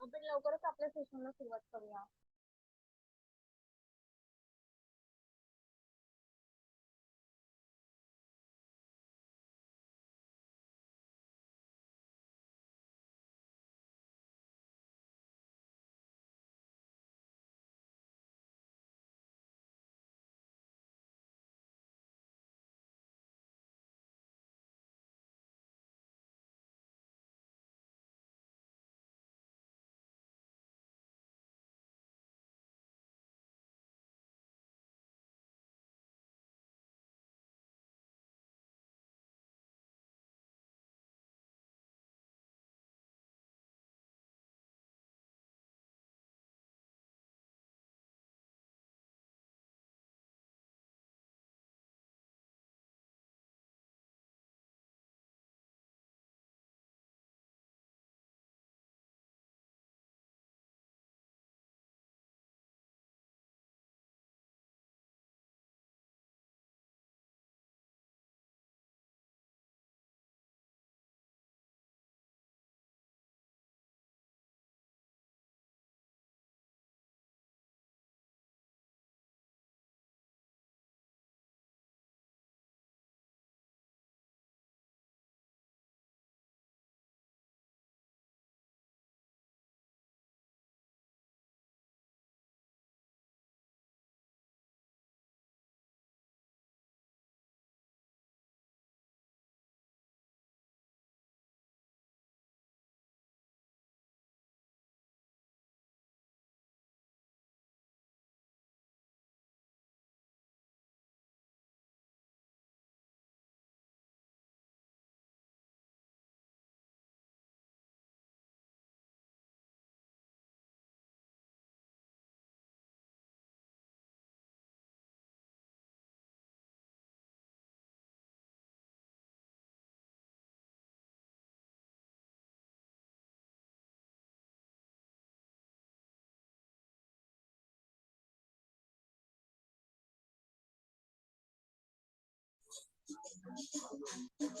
आपण लवकरच आपल्या सेशनला सुरुवात करूया. どうぞ。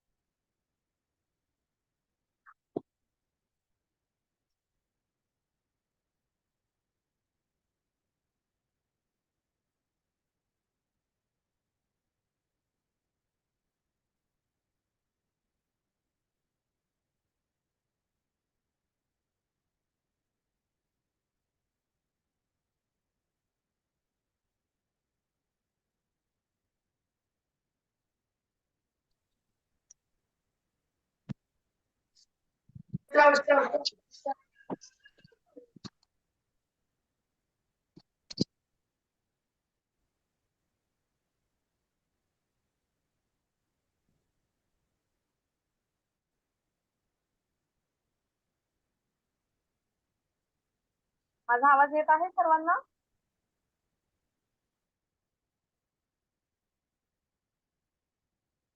माझा आवाज येत आहे सर्वांना?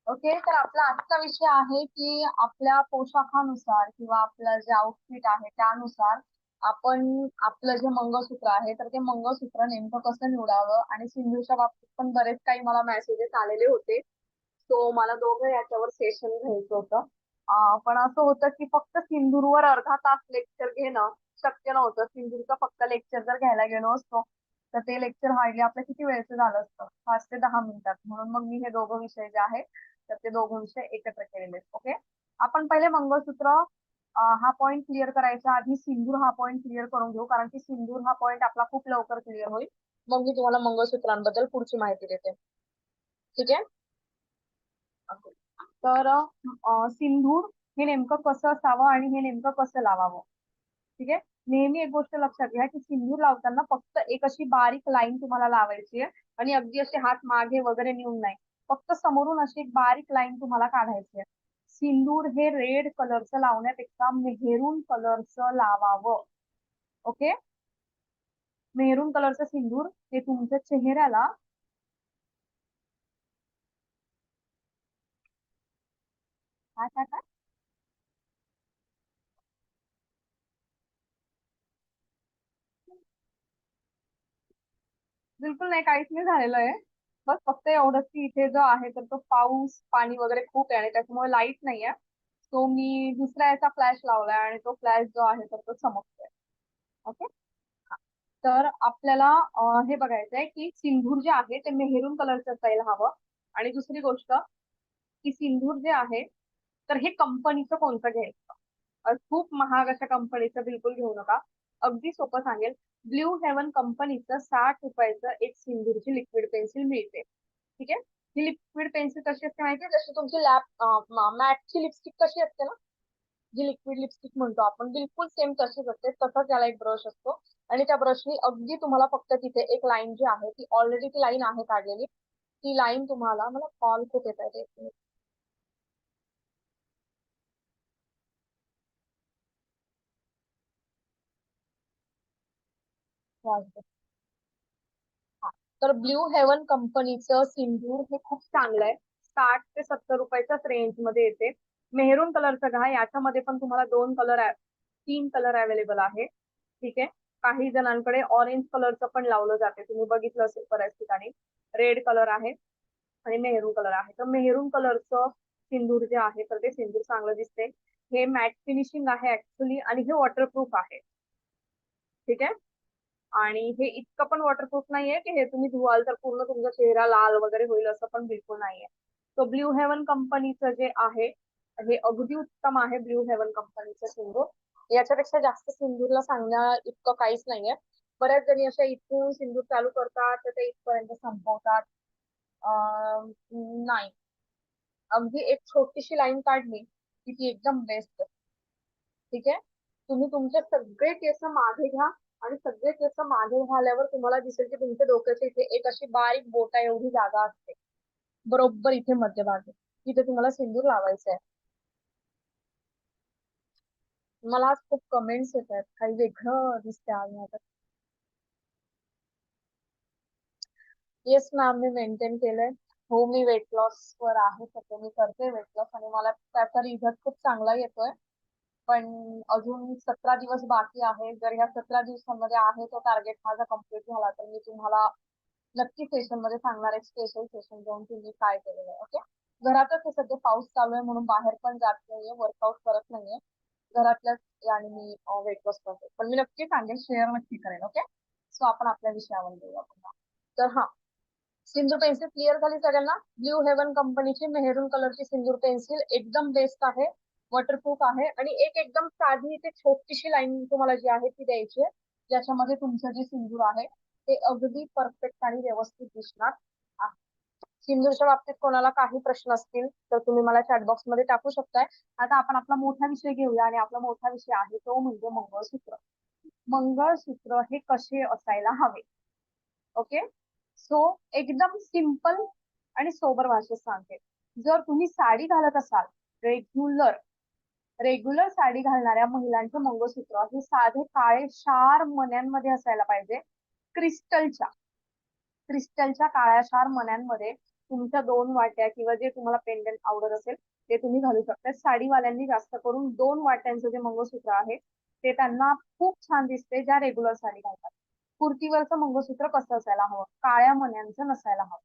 ओके तर आपला आजचा विषय आहे की आपल्या पोशाखानुसार किंवा आपलं जे आउटफिट आहे त्यानुसार आपण आपलं जे मंगळसूत्र आहे तर ते मंगळसूत्र नेमकं कसं निवडावं? आणि सिंधूच्या बाबतीत पण बरेच काही मला मेसेजेस आलेले होते. सो मला दोघं याच्यावर सेशन घ्यायचं होतं. पण असं होतं की फक्त सिंदूरवर अर्धा तास लेक्चर घेणं शक्य नव्हतं. सिंदूरचं फक्त लेक्चर जर घ्यायला गेलो असतो तर ते लेक्चर हार्डली आपलं किती वेळचं झालं असतं? पाच ते दहा मिनिटात. म्हणून मग मी हे दोघं विषय जे आहेत तर ते दोघं विषय एकत्र केलेले ओके आपण पहिले मंगळसूत्र हा पॉइंट क्लिअर करायचा. आधी सिंदूर हा पॉइंट क्लिअर करून घेऊ कारण की सिंदूर हा पॉइंट आपला खूप लवकर क्लिअर होईल. मग मी तुम्हाला मंगळसूत्रांबद्दल पुढची माहिती देते. ठीक आहे? तर सिंदूर हे नेमकं कसं असावं आणि हे नेमकं कसं लावावं? ठीक आहे? नेहमी एक गोष्ट लक्षात घ्या की सिंदूर लावताना फक्त एक अशी बारीक लाईन तुम्हाला लावायची आहे आणि अगदी असे हात मागे वगैरे नेऊन नाही. फक्त समोरून अशी एक बारीक लाईन तुम्हाला काढायची आहे. सिंदूर हे रेड कलरचं लावण्यापेक्षा मेहरून कलरचं लावावं. ओके मेहरून कलरचं सिंदूर हे तुमच्या चेहऱ्याला काय काय काय? बिलकुल नाही काहीच नाही झालेलं आहे. बस फक्त एवढंच की इथे जो आहे तर तो पाऊस पाणी वगैरे खूप आहे आणि त्याच्यामुळे लाइट नाहीये. तो मी दुसऱ्या याचा फ्लॅश लावलाय आणि तो फ्लॅश जो आहे तर तो चमकतोय. ओके तर आपल्याला हे बघायचंय की सिंधूर जे आहे ते मेहरून कलरचं असायला हवं. आणि दुसरी गोष्ट की सिंधूर जे आहे तर हे कंपनीचं कोणतं घ्यायचं? खूप महाग अशा कंपनीचं बिलकुल घेऊ नका. अगदी सोपं सांगेल. ब्ल्यू हेवन कंपनीचं साठ रुपयाचं एक सिंदूरची लिक्विड पेन्सिल मिळते. ठीक आहे? ही लिक्विड पेन्सिल कशी असते माहितीये? जशी तुमची लॅप मॅटची लिपस्टिक कशी असते ना? जी लिक्विड लिपस्टिक म्हणतो आपण बिलकुल सेम तशीच असते. तसंच त्याला एक ब्रश असतो. आणि त्या ब्रशनी अगदी तुम्हाला फक्त तिथे एक लाईन जी आहे ती ऑलरेडी ती लाईन आहे काढलेली. ती लाईन तुम्हाला मला कॉल खूप येत आहे हा. तर ब्ल्यू हेवन कंपनीचं सिंदूर हे खूप चांगलं आहे साठ ते सत्तर रुपयाच्याच रेंजमध्ये येते. मेहरून कलरचं घ्या याच्यामध्ये पण तुम्हाला दोन कलर तीन कलर अवेलेबल आहे. ठीक आहे? काही जणांकडे ऑरेंज कलरचं पण लावलं जाते. तुम्ही बघितलं असेल बऱ्याच ठिकाणी. रेड कलर आहे आणि मेहरून कलर आहे. तर मेहरून कलरचं सिंदूर जे आहे तर ते सिंदूर चांगलं दिसते. हे मॅट फिनिशिंग आहे ऍक्च्युली आणि हे वॉटरप्रूफ आहे. ठीक आहे? आणि हे इतकं पण वॉटरप्रूफ नाहीये की हे तुम्ही धुवाल तर पूर्ण तुमचा चेहरा लाल वगैरे होईल असं पण बिलकुल नाहीये. तो ब्ल्यू हेवन कंपनीचं जे आहे हे अगदी उत्तम आहे ब्ल्यू हेवन कंपनीचं सिंदूर. याच्यापेक्षा जास्त सिंदूरला सांगण्या इतकं काहीच नाहीये. बऱ्याच जणी अशा इथून सिंदूर चालू करतात तर ते इथपर्यंत संपवतात. नाही. अगदी एक छोटीशी लाईन काढली की ती एकदम बेस्ट ठीक आहे? तुम्ही तुमचे सगळे केस मागे घ्या. आणि सगळे केस मागे झाल्यावर तुम्हाला दिसेल की तुमच्या डोक्याच्या इथे एक अशी बारीक बोटा एवढी जागा असते. बरोबर इथे मध्यभागी. तिथे तुम्हाला सिंदूर लावायचं आहे. मला आज खूप कमेंट्स येत आहेत. काही वेगळं दिसते आज माझं येस मॅम मी मेंटेन केलंय. हो मी वेट लॉस वर आहे सध्या मी करते वेट लॉस आणि मला त्याचा रिझल्ट खूप चांगला येतोय. पण अजून सतरा दिवस बाकी आहे जर या सतरा दिवसांमध्ये आहे तो टार्गेट माझा कंप्लीट झाला तर मी तुम्हाला नक्की सेशनमध्ये सांगणार आहे स्पेशल सेशन घेऊन तुम्ही मी काय केलेलं आहे ओके घरातच हे सध्या पाऊस चालू आहे म्हणून बाहेर पण जात नाहीये वर्कआउट करत नाहीये. घरातल्याच याने मी वेट लॉस करते. पण मी नक्की सांगेन शेअर नक्की करेन ओके सो आपण आपल्या विषयावर बोलूया पुन्हा. तर हा सिंदूर पेन्सिल क्लिअर झाली सगळ्यांना? ब्ल्यू हेवन कंपनीची मेहरून कलरची सिंदूर पेन्सिल एकदम बेस्ट आहे. वॉटरप्रूफ आहे. आणि एक एकदम साधी ते छोटीशी लाईन तुम्हाला जी आहे ती द्यायची आहे. ज्याच्यामध्ये तुमचं जे सिंदूर आहे ते अगदी परफेक्ट आणि व्यवस्थित दिसणार आहे. सिंदूरच्या बाबतीत कोणाला काही प्रश्न असतील तर तुम्ही मला चॅटबॉक्समध्ये टाकू शकताय. आता आपण आपला मोठा विषय घेऊया. आणि आपला मोठा विषय आहे तो म्हणजे मंगळसूत्र. मंगळसूत्र हे कसे असायला हवे? ओके सो एकदम सिंपल आणि सोबर भाषेत सांगते. जर तुम्ही साडी घालत असाल रेग्युलर रेग्युलर साडी घालणाऱ्या महिलांचं मंगळसूत्र हे साधे काळे शार मण्यांमध्ये असायला पाहिजे. क्रिस्टलच्या क्रिस्टलच्या काळ्या शार मण्यांमध्ये तुमच्या दोन वाट्या किंवा जे तुम्हाला पेंडंट आवडत असेल ते तुम्ही घालू शकता. साडीवाल्यांनी जास्त करून दोन वाट्यांचं जे मंगळसूत्र आहे ते त्यांना खूप छान दिसते ज्या रेग्युलर साडी घालतात. कुर्तीवरचं मंगळसूत्र कसं असायला हवं? काळ्या मन्यांचं नसायला हवं.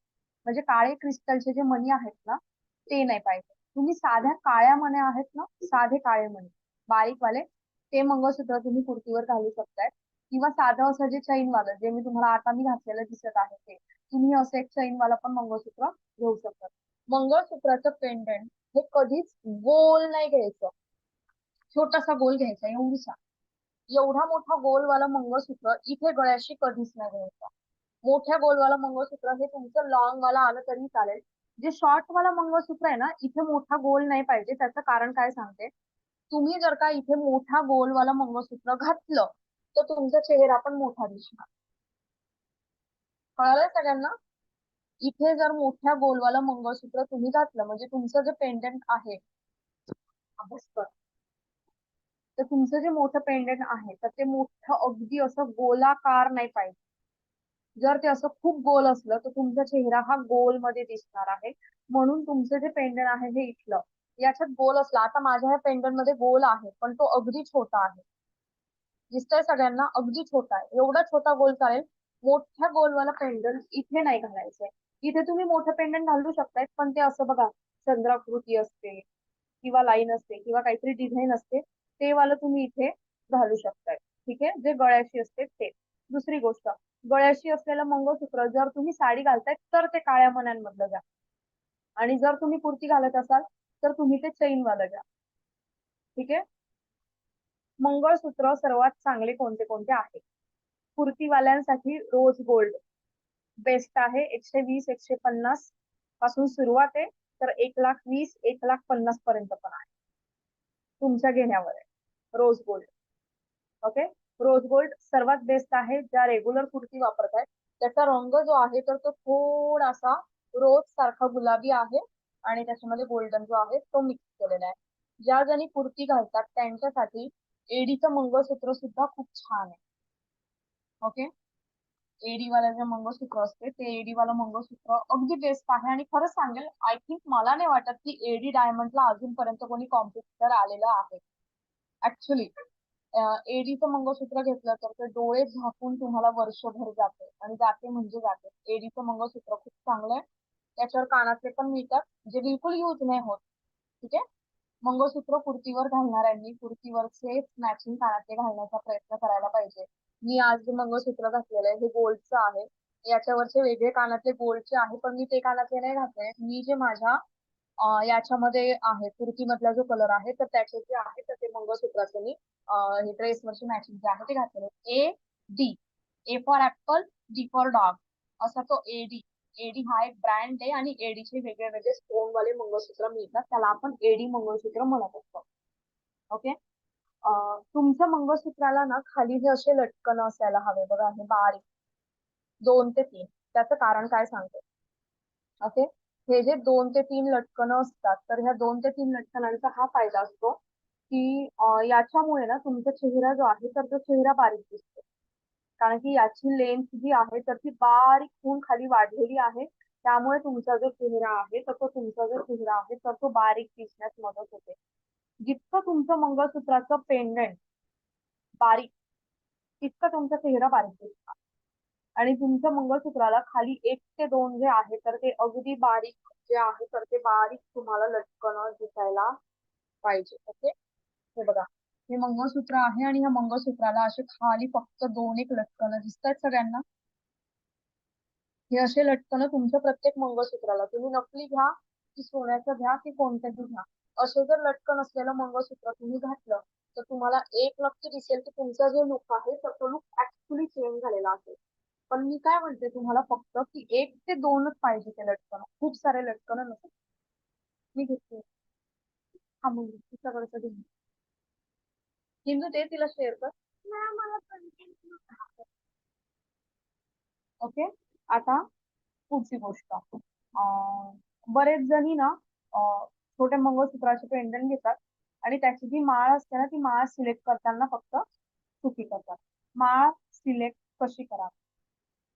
म्हणजे काळे क्रिस्टलचे जे मणी आहेत ना ते नाही पाहिजे. तुम्ही साध्या काळ्या मण्या आहेत ना साधे काळे मणे. बारीकवाले. ते मंगळसूत्र तुम्ही कुर्तीवर घालू शकताय. किंवा साधं असं जे चैन वालं जे मी तुम्हाला आता मी घातलेलं दिसत आहे ते. तुम्ही असं एक चैन वाला पण मंगळसूत्र घेऊ शकता. मंगळसूत्राचं पेंडंट हे कधीच गोल नाही घ्यायचं. छोटासा गोल घ्यायचा एवढीसा. एवढा मोठा गोलवाला मंगळसूत्र इथे गळ्याशी कधीच नाही घ्यायचा. मोठ्या गोलवाला मंगळसूत्र हे तुमचं लॉंग वाला आलं तरी चालेल. जे शॉर्ट वाला मंगळसूत्र आहे ना इथे मोठा गोल नाही पाहिजे. त्याचं कारण काय सांगते? तुम्ही जर का इथे मोठा गोलवाला मंगळसूत्र घातलं तर तुमचा चेहरा पण मोठा दिसणार. कळालंय सगळ्यांना? इथे जर मोठ्या गोलवाला मंगळसूत्र तुम्ही घातलं म्हणजे तुमचं जे पेंडंट आहे तर तुमचं जे मोठं पेंडंट आहे तर ते मोठं अगदी असं गोलाकार नाही पाहिजे. जर ते असं खूप गोल असलं तर तुमचा चेहरा हा गोलमध्ये दिसणार आहे. म्हणून तुमचं जे पेंडन आहे हे इथलं. याच्यात गोल असला आता माझ्या ह्या पेंडनमध्ये गोल आहे पण तो अगदी छोटा आहे. दिसतंय सगळ्यांना अगदी छोटा आहे. एवढा छोटा गोल चालेल मोठ्या गोलवाला पेंडन इथे नाही घालायचंय. इथे तुम्ही मोठं पेंडंट घालू शकताय पण ते असं बघा चंद्राकृती असते किंवा लाईन असते किंवा काहीतरी डिझाईन असते ते वाला तुम्ही इथे घालू शकताय. ठीक आहे? जे गळ्याशी असते ते. दुसरी गोष्ट गळ्याशी असलेलं मंगळसूत्र जर तुम्ही साडी घालताय तर ते काळ्या मण्यांमधलं घ्या. आणि जर तुम्ही कुर्ती घालत असाल तर तुम्ही ते चैन वाला घ्या. ठीक आहे? मंगळसूत्र सर्वात चांगले कोणते कोणते आहे? कुर्तीवाल्यांसाठी रोज गोल्ड. बेस्ट आहे एकशे वीस एकशे पन्नासपासून सुरुवात आहे तर एक लाख वीस एक लाख पन्नास पर्यंत पण आहे. तुमच्या घेण्यावर आहे. Rose gold. Okay? Rose gold सर्वात बेस्ट आहे ज्या रेग्युलर कुर्ती वापरत आहेत त्याचा रंग जो आहे तर तो थोडासा रोज सारखा गुलाबी आहे आणि त्याच्यामध्ये गोल्डन जो आहे तो मिक्स केलेला आहे. ज्या जणी कुर्ती घालतात त्यांच्यासाठी एडीचं मंगळसूत्र सुद्धा खूप छान आहे. ओके एडीवाला जे मंगळसूत्र असते ते एडीवाला मंगळसूत्र अगदी बेस्ट आहे. आणि खरंच सांगेल आय थिंक मला नाही वाटत की एडी डायमंडला अजूनपर्यंत कोणी कॉम्प्युटर आलेलं आहे. ऍक्च्युली एडीचं मंगळसूत्र घेतलं तर ते डोळे झाकून तुम्हाला वर्षभर जाते. आणि जाते म्हणजे जाते. एडीचं मंगळसूत्र खूप चांगलं आहे. त्याच्यावर कानातले पण मिळतात. जे बिलकुल युज नाही होत. ठीक आहे? मंगळसूत्र कुर्तीवर घालणाऱ्यांनी कुर्तीवरचे मॅचिंग कानातले घालण्याचा प्रयत्न करायला पाहिजे. मी आज जे मंगळसूत्र घातलेलं आहे हे गोल्डचं आहे. याच्यावरचे वेगळे कानातले गोल्डचे आहे पण मी ते कानातले नाही घातले. मी जे माझ्या याच्यामध्ये आहे कुर्तीमधला जो कलर आहे तर त्याचे जे आहे तर ते मंगळसूत्राचं मी ड्रेस वरची मॅचिंग जे आहे ते घातलेले A D A for apple D for dog असा तो ए डी एडी हा एक ब्रँड आहे आणि एडीचे वेगळे वेगळे स्टोन वाले मंगळसूत्र मिळतात. त्याला आपण एडी मंगळसूत्र म्हणत असतो. ओके तुमच्या मंगळसूत्राला ना खाली हे असे लटकन असायला हवे बघा हे बारीक. दोन ते तीन. त्याचं कारण काय सांगते? ओके हे जे दोन ते तीन लटकन असतात तर ह्या दोन ते तीन लटकनांचा हा फायदा असतो. की याच्यामुळे ना तुमचा चेहरा जो आहे तर तो चेहरा बारीक दिसतो. कारण की याची लेंथ जी आहे तर ती बारीक होऊन खाली वाढलेली आहे. त्यामुळे तुमचा जो चेहरा आहे तर तो तुमचा जो चेहरा आहे तर तो बारीक दिसण्यास मदत होते. जितकं तुमचं मंगळसूत्राचं पेंडंट बारीक तितकं तुमचा चेहरा बारीक दिसणार. आणि तुमच्या मंगळसूत्राला खाली एक ते दोन जे आहे तर ते अगदी बारीक जे आहे तर ते बारीक तुम्हाला लटकन दिसायला पाहिजे ओके हे बघा. हे मंगळसूत्र आहे आणि ह्या मंगळसूत्राला असे खाली फक्त दोन एक लटकन दिसतात सगळ्यांना. हे असे लटकन तुमच्या प्रत्येक मंगळसूत्राला. तुम्ही नकली घ्या की सोन्याचं घ्या की कोणत्याही घ्या. असं जर लटकन असलेलं मंगळसूत्र तुम्ही घातलं तर तुम्हाला एक नक्की दिसेल की तुमचा जो लुक आहे तर तो लुक ऍक्च्युली चेंज झालेला असेल पण मी काय म्हणते तुम्हाला फक्त की एक ते दोनच पाहिजे ते लटकन. खूप सारे लटकन नसेल. मी घेते. हा मुलगी तिच्याकडचं घेऊन हिंदू ते तिला शेअर कर. ओके आता पुढची गोष्ट. बरेच जणी ना छोट्या मंगळसूत्राचे पेंडन घेतात आणि त्याची जी माळ असते ना ती माळ सिलेक्ट करताना फक्त चुकी करतात. माळ सिलेक्ट कशी करा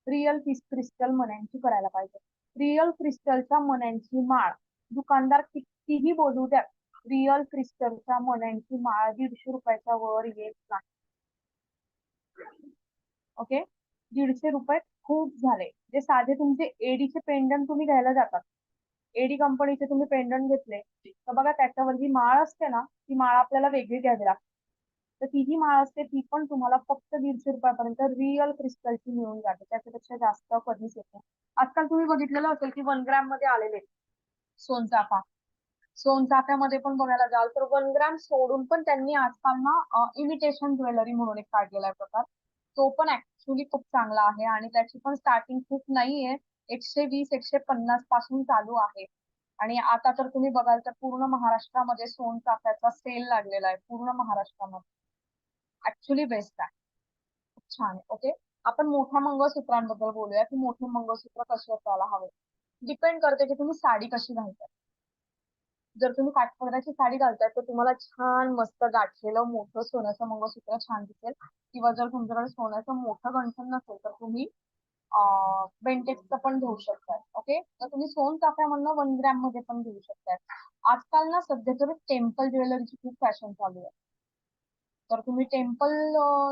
रिअल क्रिस्टल मण्यांची करायला पाहिजे. रिअल क्रिस्टलच्या मण्यांची माळ दुकानदार कितीही बोलू द्या रिअल क्रिस्टलच्या मण्यांची माळ दीडशे रुपयाच्या वर येत नाही. ओके दीडशे रुपये खूप झाले. जे साधे तुमचे एडीचे पेंडंट तुम्ही घ्यायला जातात. एडी कंपनीचे तुम्ही पेंडंट घेतले. तर बघा त्याच्यावर जी माळ असते ना ती माळ आपल्याला वेगळी घ्यावी लागते. तर ती जी माळ असते ती पण तुम्हाला फक्त दीडशे रुपयापर्यंत रिअल क्रिस्टलची मिळून जाते. त्याच्यापेक्षा जास्त कधीच येते आजकाल तुम्ही बघितलेलं असेल की वन ग्रॅममध्ये आलेले सोनचाफा सोनचाफ्यामध्ये पण बघायला जाल तर वन ग्रॅम सोडून पण त्यांनी आजकाल ना इमिटेशन ज्वेलरी म्हणून एक काढलेला आहे प्रकार. तो पण ऍक्च्युली खूप चांगला आहे आणि त्याची पण स्टार्टिंग खूप नाहीये. एकशे वीस एकशे पन्नासपासून चालू आहे. आणि आता तर तुम्ही बघाल तर पूर्ण महाराष्ट्रामध्ये सोनचाफ्याचा सेल लागलेला आहे. पूर्ण महाराष्ट्रामध्ये. ऍक्च्युली बेस्ट आहे. खूप छान आहे. ओके आपण मोठ्या मंगळसूत्रांबद्दल बोलूया की मोठे मंगळसूत्र कसे असायला हवे? डिपेंड करते की तुम्ही साडी कशी घालताय. जर तुम्ही काठपदराची साडी घालताय तर तुम्हाला छान मस्त गाठलेलं मोठं सोन्याचं मंगळसूत्र छान दिसेल. किंवा जर तुमच्याकडे सोन्याचं मोठं गंठन नसेल तर तुम्ही बेंटेक्सचं पण घेऊ शकताय. ओके तर तुम्ही सोन चाफ्यामधनं वन ग्रॅममध्ये पण घेऊ शकताय. आजकाल ना सध्या तर टेम्पल ज्वेलरीची खूप फॅशन चालू आहे. तर तुम्ही टेम्पल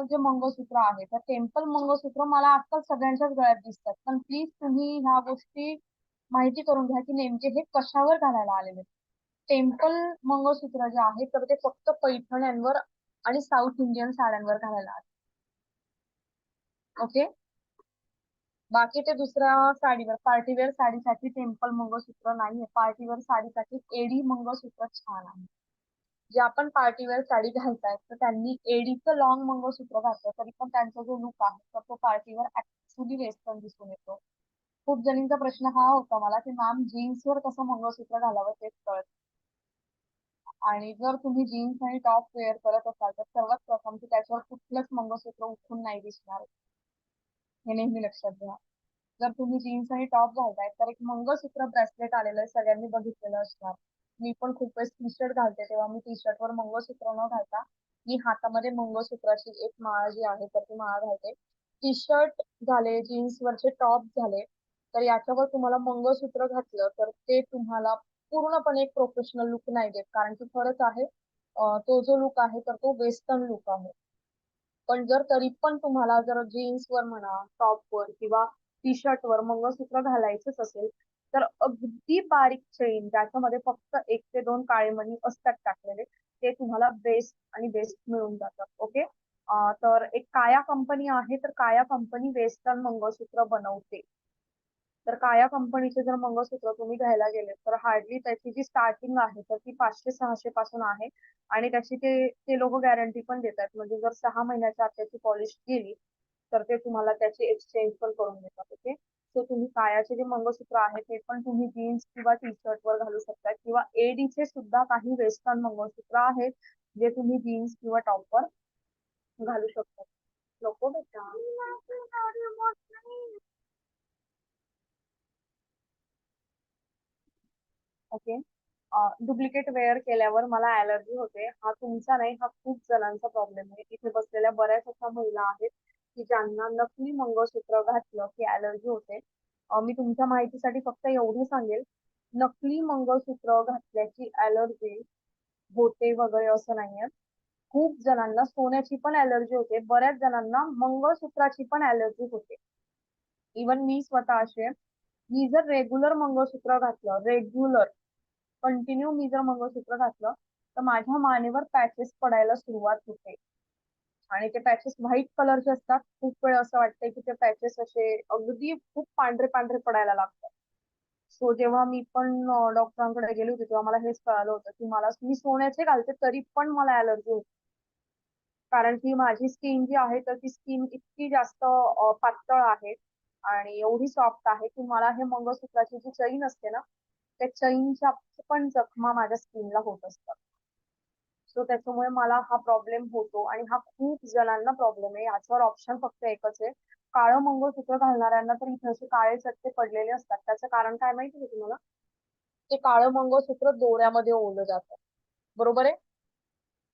जे मंगळसूत्र आहे तर टेम्पल मंगळसूत्र मला आजकाल सगळ्यांच्याच गळ्यात दिसतात. पण प्लीज तुम्ही ह्या गोष्टी माहिती करून घ्या की नेमके हे कशावर घालायला आलेले टेम्पल मंगळसूत्र जे आहे तर ते फक्त पैठण्यांवर आणि साऊथ इंडियन साड्यांवर घालायला ओके? बाकी ते दुसऱ्या साडीवर पार्टीवेअर साडीसाठी टेम्पल मंगळसूत्र नाहीये. पार्टीवेअर साडीसाठी एडी मंगळसूत्र छान आहे. जे आपण पार्टीवेअर साडी घालतायत तर त्यांनी एडीचं लॉंग मंगळसूत्र घातलं तरी पण त्यांचा जो लुक आहे तर तो पार्टीवर ऍक्च्युली वेस्टर्न दिसून येतो. खूप जणींचा प्रश्न हा होता मला की मॅम जीन्सवर कसं मंगळसूत्र घालावं तेच कळत आणि जर तुम्ही जीन्स आणि टॉप वेअर करत असाल तर सर्वात प्रथम की त्याच्यावर कुठलंच मंगळसूत्र उठून नाही दिसणार. हे नेहमी लक्षात घ्या. जर तुम्ही जीन्स आणि टॉप घालताय तर एक मंगळसूत्र ब्रेसलेट आलेलं आहे सगळ्यांनी बघितलेलं असणार. मी पण खूप वेळेस टी शर्ट घालते तेव्हा मी टी शर्ट वर मंगळसूत्र न घालता मी हातामध्ये मंगळसूत्राची एक माळ जी आहे तर ती माळ घालते. टी शर्ट झाले जीन्सवरचे टॉप झाले तर याच्यावर तुम्हाला मंगळसूत्र घातलं तर ते तुम्हाला पूर्णपणे एक प्रोफेशनल लुक नाही देत कारण की खरंच आहे तो जो लुक आहे तर तो वेस्टर्न लुक आहे. पण जर तरी पण तुम्हाला जर जीन्सवर म्हणा टॉपवर किंवा टी शर्टवर मंगळसूत्र घालायचंच असेल तर अगदी बारीक चेन ज्याच्यामध्ये फक्त एक ते दोन काळे मणी असतात टाकलेले ते तुम्हाला बेस्ट आणि बेस्ट मिळून जातात. ओके तर एक काया कंपनी आहे तर काया कंपनी वेस्टर्न मंगळसूत्र बनवते. तर काया कंपनीचे जर मंगळसूत्र तुम्ही घ्यायला गेले तर हार्डली त्याची जी स्टार्टिंग आहे तर ती पाचशे सहाशे पासून आहे. आणि त्याची ते ते लोक गॅरंटी पण देतात म्हणजे जर सहा महिन्याच्या आत त्याची पॉलिश गेली तर ते तुम्हाला त्याची एक्सचेंज पण करून देतात ओके सो तुम्ही कायाचे जे मंगळसूत्र आहे ते पण तुम्ही जीन्स किंवा टी शर्टवर घालू शकता. किंवा एडीचे सुद्धा काही वेस्टर्न मंगळसूत्र आहेत जे तुम्ही जीन्स किंवा टॉप वर घालू शकता. नको बेटा. ओके. डुप्लिकेट वेअर केल्यावर मला ऍलर्जी होते. हा तुमचा नाही हा खूप जणांचा प्रॉब्लेम आहे. इथे बसलेल्या बऱ्याच अशा महिला आहेत की ज्यांना नकली मंगळसूत्र घातलं की ऍलर्जी होते. मी तुमच्या माहितीसाठी फक्त एवढं सांगेल नकली मंगळसूत्र घातल्याची ऍलर्जी होते वगैरे असं नाहीये. खूप जणांना सोन्याची पण ऍलर्जी होते. बऱ्याच जणांना मंगळसूत्राची पण ऍलर्जी होते. इवन मी स्वतः असे. मी जर रेग्युलर मंगळसूत्र घातलं रेग्युलर कंटिन्यू मी जर मंगळसूत्र घातलं तर माझ्या मानेवर पॅचेस पडायला सुरुवात होते. आणि ते पॅचेस व्हाईट कलरचे असतात खूप वेळ असं वाटतंय की ते पॅचेस असे अगदी खूप पांढरे पांढरे पडायला लागतात. सो जेव्हा मी पण डॉक्टरांकडे गेले होते तेव्हा मला हेच कळालं होतं की मला मी सोन्याचे घालते तरी पण मला ऍलर्जी होती. कारण की माझी स्किन जी आहे तर ती स्किन इतकी जास्त पातळ आहे आणि एवढी सॉफ्ट आहे की मला हे मंगळसूत्राची जी चैन असते ना त्या चैनच्या पण जखमा माझ्या स्किनला होत असतात. सो त्याच्यामुळे मला हा प्रॉब्लेम होतो आणि हा खूप जणांना प्रॉब्लेम आहे. याच्यावर ऑप्शन फक्त एकच आहे. काळं मंगळसूत्र घालणाऱ्यांना तर इथे असे काळे चट्टे पडलेले असतात. त्याचं कारण काय माहिती आहे तुम्हाला? ते काळं मंगळसूत्र दोऱ्यामध्ये ओलं जातं. बरोबर आहे?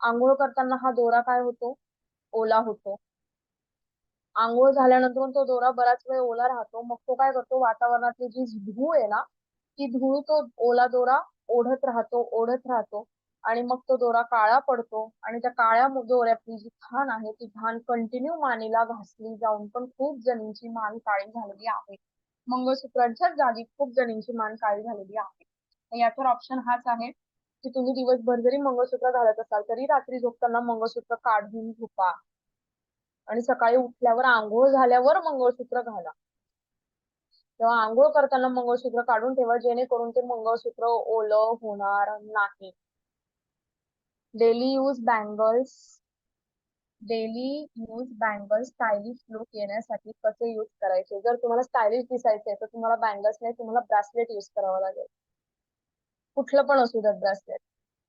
आंघोळ करताना हा दोरा काय होतो? ओला होतो. आंघोळ झाल्यानंतर तो दोरा बराच वेळ ओला राहतो. मग तो काय करतो? वातावरणातली जी धूळ आहे ना की धूळ तो ओला दोरा ओढत राहतो ओढत राहतो आणि मग तो दोरा काळा पडतो आणि त्या काळ्या दोऱ्यातली जी घाण आहे ती घाण कंटिन्यू मानेला घासली जाऊन पण खूप जणींची मान काळी झालेली आहे. मंगळसूत्रांच्याच जागी खूप जणींची मान काळी झालेली आहे. याच्यावर ऑप्शन हाच आहे की तुम्ही दिवसभर जरी मंगळसूत्र घालत असाल तरी रात्री झोपताना मंगळसूत्र काढून झोपा. आणि सकाळी उठल्यावर आंघोळ झाल्यावर मंगळसूत्र घाला. तेव्हा आंघोळ करताना मंगळसूत्र काढून ठेवा जेणेकरून ते मंगळसूत्र ओलं होणार नाही. Daily use bangles daily use bangles stylish look येण्यासाठी कसे यूज करायचे? जर तुम्हाला स्टायलिश दिसायचे तर तुम्हाला बँगल्स नाही तुम्हाला ब्रासलेट यूज करावं लागेल. कुठलं पण असू द्या ब्रासलेट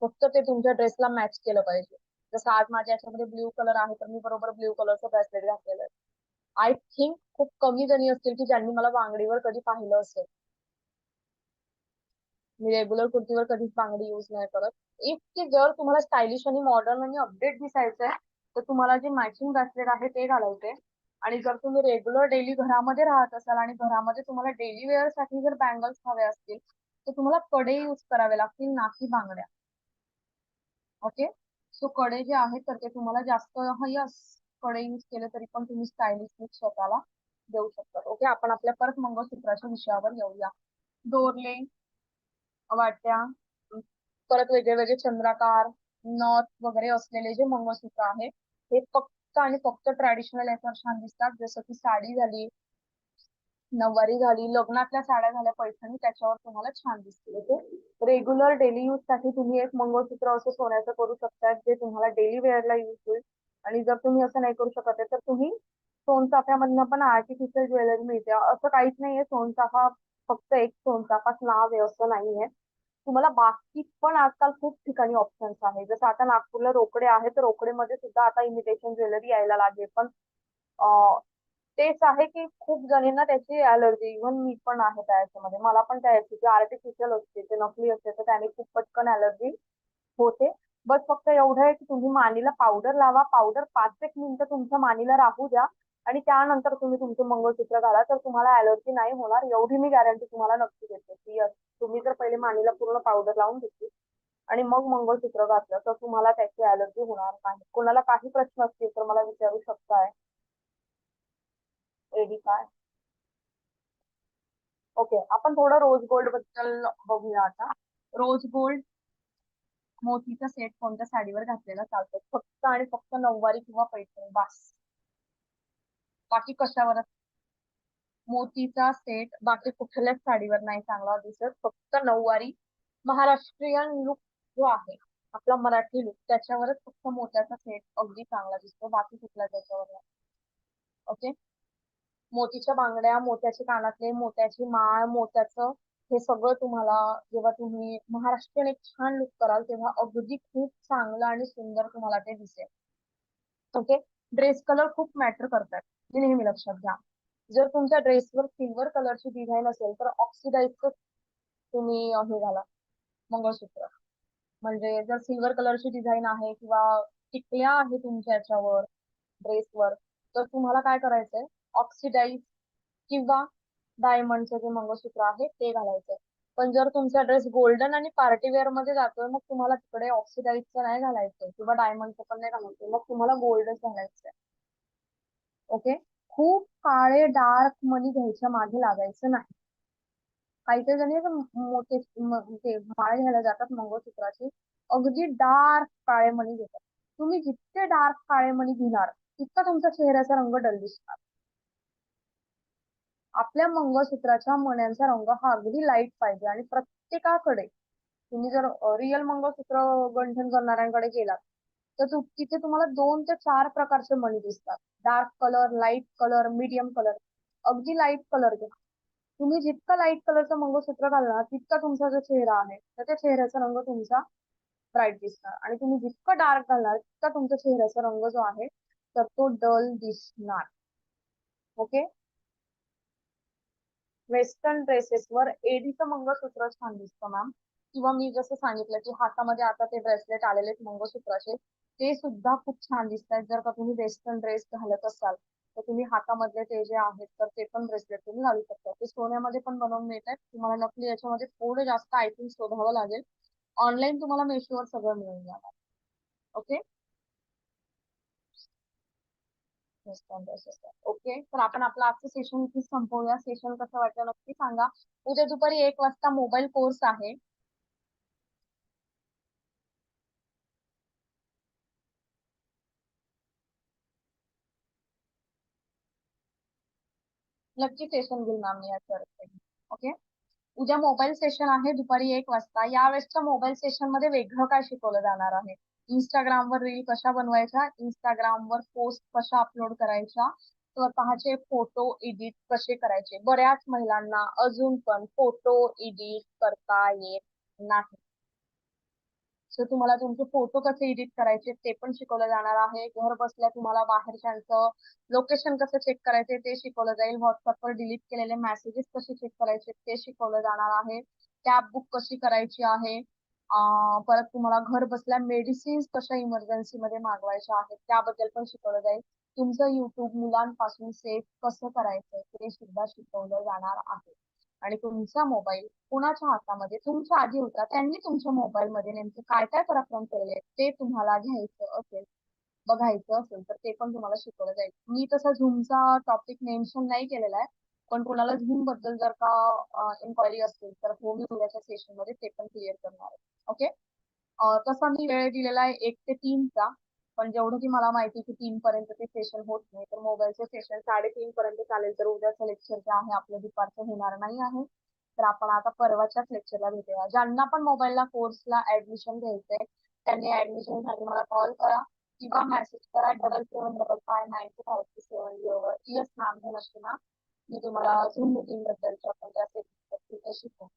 फक्त ते तुमच्या ड्रेसला मॅच केलं पाहिजे. जसं आज माझ्या याच्यामध्ये ब्ल्यू कलर आहे तर मी बरोबर ब्ल्यू कलरचं ब्रासलेट घातलेलं आहे. आय थिंक खूप कमी जणी असतील की ज्यांनी मला बांगडीवर कधी पाहिलं असेल. मी रेग्युलर कुर्तीवर कधीच बांगडी युज नाही करत. इफ की जर तुम्हाला स्टायलिश आणि मॉडर्न आणि अपडेट दिसायचंय तर तुम्हाला जे मॅचिंग ब्रासलेट आहे ते घालायचे आणि जर तुम्ही रेग्युलर डेली घरामध्ये राहत असाल आणि घरामध्ये तुम्हाला डेली वेअरसाठी जर बँगल्स हवे असतील तर तुम्हाला कडे यूज करावे लागतील नाकी बांगड्या. ओके सो कडे जे आहेत तर ते तुम्हाला जास्त यस कडे युज केले तरी पण तुम्ही स्टायलिश लुक स्वतःला देऊ शकतात. ओके आपण आपल्या परत मंगळसूत्राच्या विषयावर येऊया. दोरले वाट्या परत वेगळे वेगळे चंद्राकार नथ वगैरे असलेले जे मंगळसूत्र आहे हे फक्त आणि फक्त ट्रॅडिशनल याच्यावर छान दिसतात. जसं की साडी झाली नऊवारी झाली लग्नातल्या साड्या झाल्या पैठणी त्याच्यावर तुम्हाला छान दिसतील. ओके रेग्युलर डेली यूजसाठी तुम्ही एक मंगळसूत्र असं सोन्याचं करू शकता जे तुम्हाला डेली वेअरला यूज होईल. आणि जर तुम्ही असं नाही करू शकत तर तुम्ही सोनचाफ्यामधनं पण आर्टिफिशियल ज्वेलरी मिळते. असं काहीच नाहीये सोनचाफा फक्त एक सोनचाफाच नाव आहे असं नाहीये. तुम्हाला बाकी पण आजकाल खूप ठिकाणी ऑप्शन्स आहे जसं आता नागपूरला रोकडे आहे तर रोकडेमध्ये सुद्धा आता इमिटेशन ज्वेलरी यायला लागेल. पण तेच आहे की खूप जणींना त्याची अलर्जी इव्हन मी पण आहे त्या याच्यामध्ये मला पण त्या याची आर्टिफिशियल असते ते नकली असते तर त्याने खूप पटकन अलर्जी होते. बस फक्त एवढं आहे की तुम्ही मानीला पावडर लावा. पावडर पाच एक मिनिटं तुमच्या मानेला राहू द्या. आणि त्यानंतर तुम्ही तुमचं मंगळसूत्र घाला. तर तुम्हाला अलर्जी नाही होणार एवढी मी गॅरंटी तुम्हाला नक्की देते की तुम्ही जर पहिले मानीला पूर्ण पावडर लावून घेतली आणि मग मंगळसूत्र घातलं तर तुम्हाला त्याची अलर्जी होणार नाही. कोणाला काही प्रश्न असतील तर मला विचारू शकताय. एडी काय? ओके आपण थोडं रोज गोल्डबद्दल बघूया आता. रोज गोल्ड मोतीचा सेट कोणत्या साडीवर घातलेला चालतो? फक्त आणि फक्त नऊवारी किंवा पैठणी बास. बाकी कशावर मोतीचा सेट बाकी कुठल्याच साडीवर नाही चांगला दिसत. फक्त नऊवारी. महाराष्ट्रीयन लुक जो आहे आपला मराठी लुक त्याच्यावरच फक्त मोत्याचा सेट अगदी चांगला दिसतो. बाकी कुठला त्याच्यावर नाही. ओके मोतीच्या बांगड्या मोत्याचे कानातले मोत्याची माळ मोत्याचं हे सगळं तुम्हाला जेव्हा तुम्ही महाराष्ट्रीयन एक छान लुक कराल तेव्हा अगदी खूप चांगलं आणि सुंदर तुम्हाला ते दिसेल. ओके ड्रेस कलर खूप मॅटर करतात. हे नेहमी लक्षात घ्या. जर तुमच्या ड्रेसवर सिल्वर कलरची डिझाईन असेल तर ऑक्सिडाईजच तुम्ही हे घाला. मंगळसूत्र. म्हणजे जर सिल्वर कलरची डिझाईन आहे किंवा टिकल्या आहे तुमच्या याच्यावर ड्रेसवर तर तुम्हाला काय करायचंय? ऑक्सिडाईज किंवा डायमंडचं जे मंगळसूत्र आहे ते घालायचंय. पण जर तुमचा ड्रेस गोल्डन आणि पार्टी वेअरमध्ये जातोय मग तुम्हाला तिकडे ऑक्सिडाईजचं नाही घालायचं किंवा डायमंडचं पण नाही घालायचं मग तुम्हाला गोल्डच घालायचंय. ओके? खूप काळे डार्क मनी घ्यायच्या मागे लागायचं नाही. काही काही जणी मोठे ते माळे घ्यायला जातात मंगळसूत्राची. अगदी डार्क काळे मणी घेतात. तुम्ही जितके डार्क काळे मणी घेणार तितका तुमच्या चेहऱ्याचा रंग डल दिसणार. आपल्या मंगळसूत्राच्या मण्यांचा रंग हा अगदी लाइट पाहिजे. आणि प्रत्येकाकडे तुम्ही जर रिअल मंगळसूत्र गंठन करणाऱ्यांकडे गेलात तर तिथे तुम्हाला दोन ते चार प्रकारचे मणी दिसतात. Dark colour light colour medium colour अगदी लाइट कलर घ्या. तुम्ही जितका लाइट कलरचं मंगळसूत्र घालणार तितका तुमचा जो चेहरा आहे तर त्या चेहऱ्याचा रंग तुमचा ब्राईट दिसणार. आणि तुम्ही जितका डार्क घालणार तितका तुमच्या चेहऱ्याचा रंग जो आहे तर तो डल दिसणार. ओके वेस्टर्न ड्रेसेसवर एडीचं मंगळसूत्र छान दिसतं मॅम किंवा मी जसं सांगितलं की हातामध्ये आता ते ब्रेसलेट आलेले मंगळसूत्राचे ते सुद्धा खूप छान दिसत आहेत. जर का तुम्ही वेस्टर्न ड्रेस घालत असाल तर तुम्ही हातामधले ते जे आहेत तर ते पण ब्रेसलेट तुम्ही घालू शकता. ते सोन्यामध्ये पण बनवून मिळत आहेत. तुम्हाला नकली याच्यामध्ये थोडं जास्त आय थिंक शोधावं लागेल. ऑनलाईन तुम्हाला मेशोवर सगळं मिळून जाणार. ओके ओके तर आपण आपलं आजचं सेशन इथे संपवूया. सेशन कसं वाटलं नक्की सांगा. उद्या दुपारी एक वाजता मोबाईल कोर्स आहे. नक्की सेशन घेईल मॅम मी याच्यावर ओके उद्या मोबाईल सेशन आहे दुपारी एक वाजता. यावेळेसच्या मोबाईल सेशनमध्ये वेगळं काय शिकवलं जाणार आहे? इंस्टाग्रामवर रील कशा बनवायच्या? इंस्टाग्रामवर पोस्ट कशा अपलोड करायच्या? स्वतःचे फोटो एडिट कसे करायचे? बऱ्याच महिलांना अजून पण फोटो एडिट करता येत नाही. सो तुम्हाला तुमचे फोटो कसे एडिट करायचे ते पण शिकवलं जाणार आहे. घर बसल्या तुम्हाला बाहेरच्यांचं लोकेशन कसं चेक करायचे ते शिकवलं जाईल. व्हॉट्सअपवर डिलीट केलेले मेसेजेस कसे चेक करायचे ते शिकवलं जाणार आहे. कॅब बुक कशी करायची आहे? परत तुम्हाला घर बसल्या मेडिसिन्स कशा इमर्जन्सी मध्ये मागवायच्या आहेत त्याबद्दल पण शिकवलं जाईल. तुमचं युट्यूब मुलांपासून सेफ कसं करायचं ते सुद्धा शिकवलं जाणार आहे. आणि तुमचा मोबाईल कुणाच्या हातामध्ये तुमच्या आधी होता त्यांनी तुमच्या मोबाईल मध्ये नेमकं काय काय पराक्रम केले ते तुम्हाला घ्यायचं असेल बघायचं असेल तर ते पण तुम्हाला शिकवलं जाईल. मी तसा झूमचा टॉपिक मेन्शन नाही केलेला आहे पण कोणाला झूमबद्दल जर का इन्क्वायरी असेल तर हो मी उद्याच्या सेशनमध्ये ते पण क्लिअर करणार आहे. ओके तसा मी वेळ दिलेला आहे एक ते तीनचा पण जेवढं की मला माहिती की तीन पर्यंत ते सेशन होत नाही तर मोबाईलचे सेशन साडेतीन पर्यंत चालेल तर उद्याचं लेक्चर जे आहे आपलं दुपारचं होणार नाही आहे. तर आपण आता परवाच्याच लेक्चरला भेटूया. ज्यांना पण मोबाईलला कोर्सला ऍडमिशन घ्यायचंय त्यांनी ऍडमिशनसाठी मला कॉल करा किंवा मेसेज करा double seven double five nine two five two seven झिरोवर yes ma'am ना मी तुम्हाला अजून बुकिंगबद्दल शिकू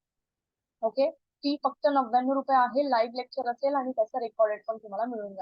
ओके फी फक्त नव्याण्णव रुपये आहे लाईव्ह लेक्चर असेल आणि त्याचं रेकॉर्डेड पण तुम्हाला मिळून जाणार.